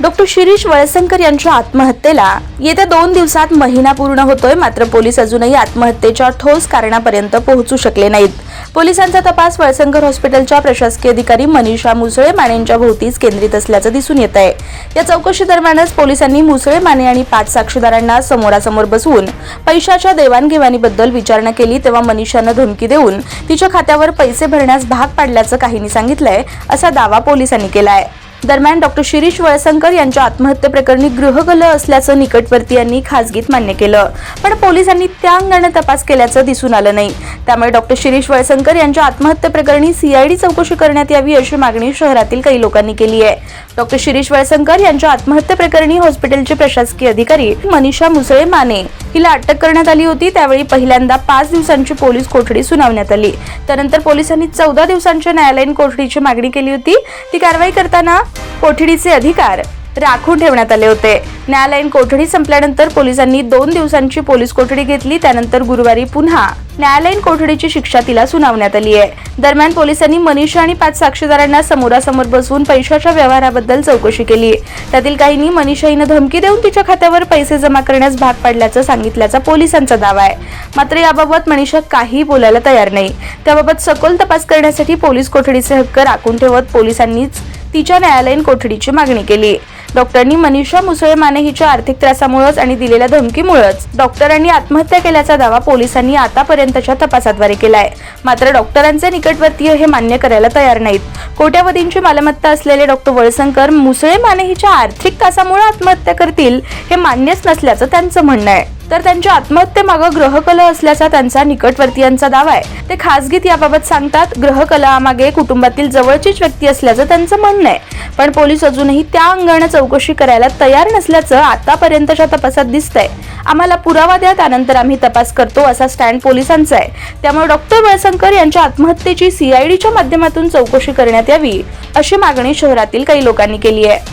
Doctor Shirish Walsankar यांच्या आत्महत्येला येत्या दोन दिवसात महिना पूर्ण होतोय मात्र पोलीस अजूनही आत्महत्येच्या ठोस कारणापर्यंत पोहोचू शकले नाहीत. पोलिसांचा तपास वळसंकर हॉस्पिटलच्या प्रशासकीय अधिकारी मनीषा मुसळे मानेंच्या भोवतीच केंद्रित असल्याचं दिसून येत आहे. या चौकशी दरम्यानच पोलिसांनी मुसळे माने आणि पाच साक्षीदारांना समोरासमोर बसवून पैशाच्या देवाणघेवाणीबद्दल विचारणा केली तेव्हा मनीषानं धमकी देऊन तिच्या खात्यावर पैसे भरण्यास भाग पाडल्याचं काहींनी सांगितलंय असा दावा पोलिसांनी केला आहे दरम्यान डॉक्टर शिरीष वळसंकर यांच्या आत्महत्येप्रकरणी गृहकल असल्याचं निकटवर्तीयांनी खासगीत मान्य केलं. पण पोलिसांनी त्या अंगाने तपास केल्याचं दिसून आलं नाही. त्यामुळे डॉक्टर शिरीष वळसंकर यांच्या आत्महत्येप्रकरणी सीआयडी चौकशी करण्यात यावी अशी मागणी शहरातील काही लोकांनी केली आहे. डॉक्टर शिरीष वळसंकर यांच्या आत्महत्येप्रकरणी हॉस्पिटलचे प्रशासकीय अधिकारी मनीषा मुसळे माने हिला अटक करण्यात आली होती. त्यावेळी पहिल्यांदा पाच दिवसांची पोलीस कोठडी सुनावण्यात आली. त्यानंतर पोलिसांनी चौदा दिवसांच्या न्यायालयीन कोठडीची मागणी केली होती. ती कारवाई करताना कोठडीचे अधिकार राखून ठेवण्यात आले होते. न्यायालयीन कोठडी संपल्यानंतर पोलिसांनी दोन दिवसांची पोलीस कोठडी घेतली. त्यानंतर गुरुवारी पुन्हा न्यायालयीन कोठडीची शिक्षा तिला सुनावण्यात आली आहे. दरम्यान पोलिसांनी मनीषा आणि पाच साक्षीदारांना समोरासमोर बसवून पैशाच्या व्यवहाराबद्दल चौकशी केली. त्यातील काहींनी मनीषा हिनं धमकी देऊन तिच्या खात्यावर पैसे जमा करण्यास भाग पाडल्याचं सांगितल्याचा पोलिसांचा दावा आहे. मात्र याबाबत मनीषा काही बोलायला तयार नाही. त्याबाबत सखोल तपास करण्यासाठी पोलीस कोठडीचे हक्क राखून ठेवत पोलिसांनीच तिच्या न्यायालयीन कोठडीची मागणी केली. डॉक्टरांनी मनीषा मुसळे माने हिच्या आर्थिक त्रासामुळेच आणि दिलेल्या धमकीमुळेच डॉक्टरांनी आत्महत्या केल्याचा दावा पोलिसांनी आतापर्यंतच्या तपासाद्वारे केलाय. मात्र डॉक्टरांचे निकटवर्तीय हे मान्य करायला तयार नाहीत. कोट्यावधींची मालमत्ता असलेले डॉक्टर वळसंकर मुसळे माने हिच्या आर्थिक त्रासामुळे आत्महत्या करतील हे मान्यच नसल्याचं त्यांचं म्हणणं आहे. तर त्यांच्या आत्महत्येमागं ग्रहकला असल्याचा त्यांचा निकटवर्तीयांचा दावा आहे. ते खासगीत याबाबत सांगतात ग्रहकलामागे कुटुंबातील जवळचीच व्यक्ती असल्याचं त्यांचं म्हणणं आहे. पण पोलीस अजूनही त्या अंगाने चौकशी करायला तयार नसल्याचं आतापर्यंतच्या तपासात दिसतंय. आम्हाला पुरावा द्या त्यानंतर आम्ही तपास करतो असा स्टँड पोलिसांचा आहे. त्यामुळे डॉक्टर वळसंकर यांच्या आत्महत्येची सीआयडीच्या माध्यमातून चौकशी करण्यात यावी अशी मागणी शहरातील काही लोकांनी केली आहे.